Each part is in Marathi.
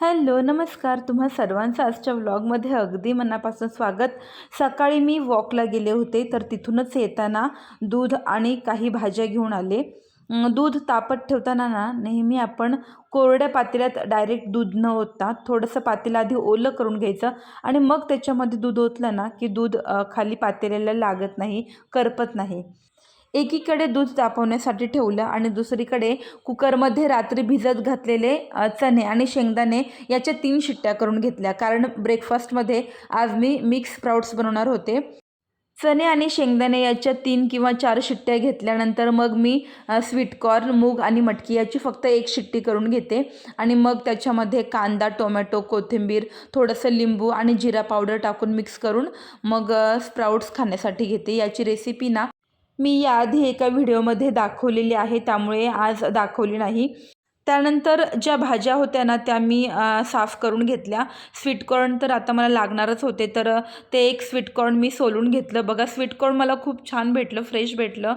हॅलो नमस्कार. तुम्हा सर्वांचं आजच्या व्लॉगमध्ये अगदी मनापासून स्वागत. सकाळी मी वॉकला गेले होते तर तिथूनच येताना दूध आणि काही भाज्या घेऊन आले. दूध तापत ठेवताना ना नेहमी आपण कोरड्या पातेल्यात डायरेक्ट दूध न ओतता थोडंसं पातेलं आधी ओलं करून घ्यायचं आणि मग त्याच्यामध्ये दूध ओतलं ना की दूध खाली पातेल्याला लागत नाही करपत नाही. एकीकडे दूध तापवण्यासाठी ठेवलं आणि दुसरीकडे कुकरमध्ये रात्री भिजत घातलेले चणे आणि शेंगदाणे याच्या तीन शिट्ट्या करून घेतल्या. कारण ब्रेकफास्टमध्ये आज मी मिक्स स्प्राउट्स बनवणार होते. चणे आणि शेंगदाणे याच्या तीन किंवा चार शिट्ट्या घेतल्यानंतर मग मी स्वीटकॉर्न मूग आणि मटकी याची फक्त एक शिट्टी करून घेते. आणि मग त्याच्यामध्ये कांदा टोमॅटो कोथिंबीर थोडंसं लिंबू आणि जिरा पावडर टाकून मिक्स करून मग स्प्राउट्स खाण्यासाठी घेते. याची रेसिपी ना मी याआधी एका व्हिडिओमध्ये दाखवलेली आहे त्यामुळे आज दाखवली नाही. त्यानंतर ज्या भाज्या होत्या ना त्या मी साफ करून घेतल्या. स्वीटकॉर्न तर आता मला लागणारच होते तर ते एक स्वीटकॉर्न मी सोलून घेतलं. बघा स्वीटकॉर्न मला खूप छान भेटलं फ्रेश भेटलं.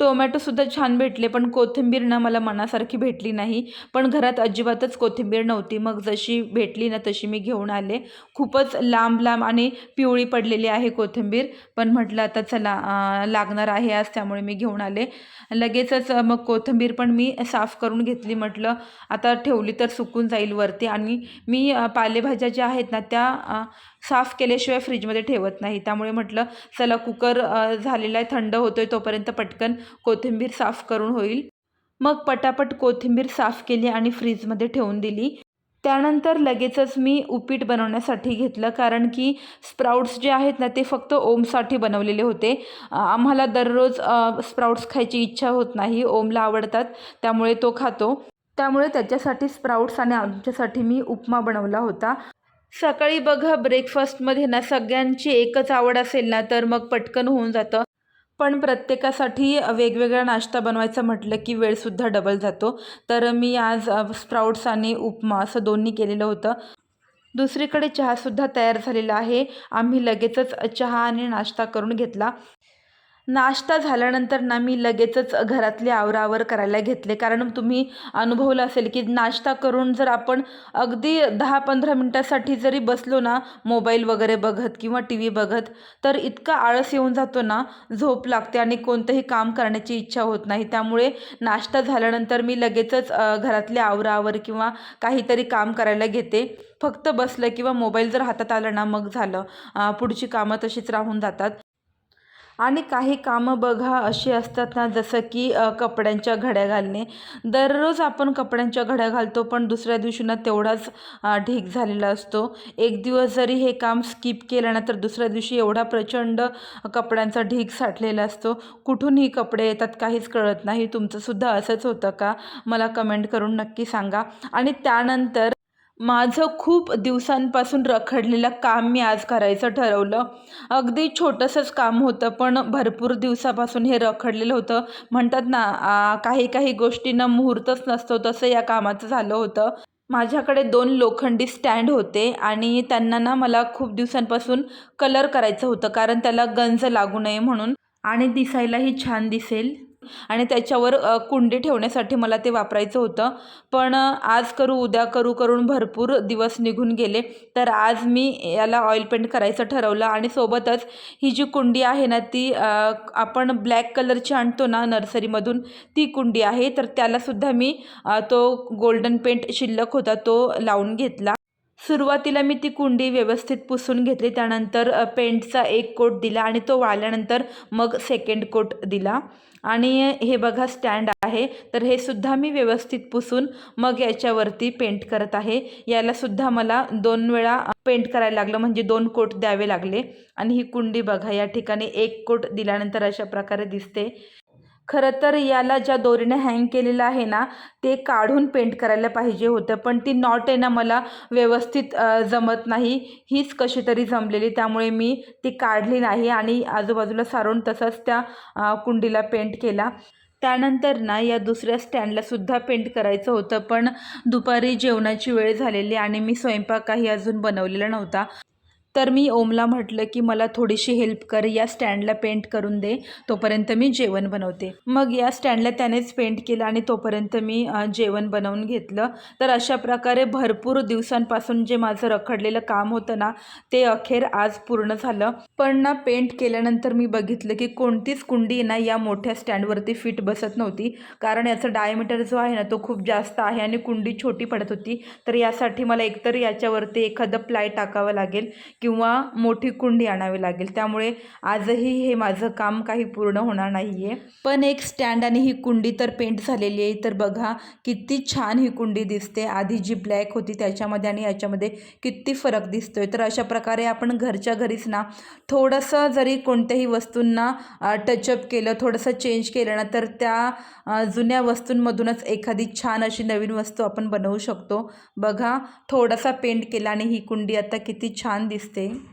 टोमॅटोसुद्धा छान भेटले पण कोथिंबीर ना मला मनासारखी भेटली नाही. पण घरात अजिबातच कोथिंबीर नव्हती. मग जशी भेटली ना तशी मी घेऊन आले. खूपच लांब लांब आणि पिवळी पडलेली आहे कोथिंबीर. पण म्हटलं आता चला लागणार आहे आज त्यामुळे मी घेऊन आले. लगेचच मग कोथिंबीर पण मी साफ करून घेतली. म्हटलं आता ठेवली तर सुकून जाईल वरती. आणि मी पालेभाज्या ज्या आहेत ना त्या साफ केल्याशिवाय फ्रीजमध्ये ठेवत नाही. त्यामुळे म्हटलं चला कुकर झालेला आहे थंड होतोय तोपर्यंत पटकन कोथिंबीर साफ करून होईल. मग पटापट कोथिंबीर साफ केली आणि फ्रीजमध्ये ठेवून दिली. त्यानंतर लगेचच मी उपीट बनवण्यासाठी घेतलं कारण की स्प्राउट्स जे आहेत ना ते फक्त ओमसाठी बनवलेले होते. आम्हाला दररोज स्प्राउट्स खायची इच्छा होत नाही ओमला आवडतात त्यामुळे तो खातो. त्यामुळे त्याच्यासाठी स्प्राउट्स आणि आमच्यासाठी मी उपमा बनवला होता. सकाळी बघा ब्रेकफास्टमध्ये ना सगळ्यांची एकच आवड असेल ना तर मग पटकन होऊन जातं. पण प्रत्येकासाठी वेगवेगळा नाश्ता बनवायचा म्हटलं की वेळसुद्धा डबल जातो. तर मी आज स्प्राउट्स आणि उपमा असं दोन्ही केलेलं होतं. दुसरीकडे चहासुद्धा तयार झालेला आहे. आम्ही लगेचच चहा आणि नाश्ता करून घेतला. नाश्ता झाल्यानंतर ना मी लगेचच घरातले आवरावर करायला घेतले. कारण तुम्ही अनुभवलं असेल की नाश्ता करून जर आपण अगदी दहा पंधरा मिनटासाठी जरी बसलो ना मोबाईल वगैरे बघत किंवा टी व्ही बघत तर इतका आळस येऊन जातो ना झोप लागते आणि कोणतंही काम करण्याची इच्छा होत नाही. त्यामुळे नाश्ता झाल्यानंतर मी लगेचच घरातल्या घरातले आवरावर किंवा काहीतरी काम करायला घेते. फक्त बसलं किंवा मोबाईल जर हातात आलं ना मग झालं. पुढची कामं तशीच राहून जातात. आणि काही कामं बघा अशी असतात ना जसं की कपड्यांच्या घड्या घालणे. दररोज आपण कपड्यांच्या घड्या घालतो पण दुसऱ्या दिवशी ना तेवढाच ढीक ढीग झालेला असतो. एक दिवस जरी हे काम स्किप केलं ना तर दुसऱ्या दिवशी एवढा प्रचंड कपड्यांचा ढीग साठलेला असतो. कुठूनही कपडे येतात काहीच कळत नाही. तुमचंसुद्धा असंच होतं का? मला कमेंट करून नक्की सांगा. आणि त्यानंतर माझं खूप दिवसांपासून रखडलेलं काम मी आज करायचं ठरवलं. अगदी छोटंसंच काम होतं पण भरपूर दिवसापासून हे रखडलेलं होतं. म्हणतात ना आ, काही काही गोष्टींना मुहूर्तच नसतो तसं या कामाचं झालं होतं. माझ्याकडे दोन लोखंडी स्टँड होते आणि त्यांना ना मला खूप दिवसांपासून कलर करायचं होतं कारण त्याला गंज लागू नये म्हणून. आणि दिसायलाही छान दिसेल. आणि त्याच्यावर कुंडी ठेवण्यासाठी मला ते वापरायचं होतं. पण आज करू उद्या करू करून भरपूर दिवस निघून गेले. तर आज मी याला ऑइल पेंट करायचं ठरवलं आणि सोबतच ही जी कुंडी आहे ना ती आपण ब्लॅक कलरची आणतो ना नर्सरीमधून ती कुंडी आहे. तर त्यालासुद्धा मी तो गोल्डन पेंट शिल्लक होता तो लावून घेतला. सुरुवातीला मी ती कुंडी व्यवस्थित पुसून घेतली त्यानंतर पेंटचा एक कोट दिला आणि तो वाळल्यानंतर मग सेकंड कोट दिला. आणि हे बघा स्टँड आहे. तर हे सुद्धा मी व्यवस्थित पुसून मग याच्यावरती पेंट करत आहे. यालासुद्धा मला दोन वेळा पेंट करायला लागलं म्हणजे दोन कोट द्यावे लागले. आणि ही कुंडी बघा या ठिकाणी एक कोट दिल्यानंतर अशा प्रकारे दिसते. खरं तर याला ज्या दोरीने हँग केलेलं आहे ना ते काढून पेंट करायला पाहिजे होतं. पण ती नॉट आहे ना मला व्यवस्थित जमत नाही. हीच कशी तरी जमलेली त्यामुळे मी ती काढली नाही आणि आजूबाजूला सारून तसंच त्या कुंडीला पेंट केला. त्यानंतर ना या दुसऱ्या स्टँडलासुद्धा पेंट करायचं होतं. पण दुपारी जेवणाची वेळ झालेली आणि मी स्वयंपाक काही अजून बनवलेला नव्हता. तर मी ओमला म्हटलं की मला थोडीशी हेल्प कर या स्टँडला पेंट करून दे तोपर्यंत मी जेवण बनवते. मग या स्टँडला त्यानेच पेंट केलं आणि तोपर्यंत मी जेवण बनवून घेतलं. तर अशा प्रकारे भरपूर दिवसांपासून जे माझं रखडलेलं काम होतं ना ते अखेर आज पूर्ण झालं. पण ना पेंट केल्यानंतर मी बघितलं की कोणतीच कुंडी ना या मोठ्या स्टँडवरती फिट बसत नव्हती. कारण याचा डायमीटर जो आहे ना तो खूप जास्त आहे आणि कुंडी छोटी पडत होती. तर यासाठी मला एकतर याच्यावरती एखादं प्लाय टाकावं लागेल किंवा मोठी कुंडी आणावी लागेल. त्यामुळे आजही हे माझं काम काही पूर्ण होणार नाही आहे पण एक स्टँड आणि ही कुंडी तर पेंट झालेली आहे. तर बघा किती छान ही कुंडी दिसते. आधी जी ब्लॅक होती त्याच्यामध्ये आणि याच्यामध्ये किती फरक दिसतोय. तर अशा प्रकारे आपण घरच्या घरीच ना थोडंसं जरी कोणत्याही वस्तूंना टचअप केलं थोडंसं चेंज केलं ना तर त्या जुन्या वस्तूंमधूनच एखादी छान अशी नवीन वस्तू आपण बनवू शकतो. बघा थोडासा पेंट केला आणि ही कुंडी आता किती छान दिसते. thing.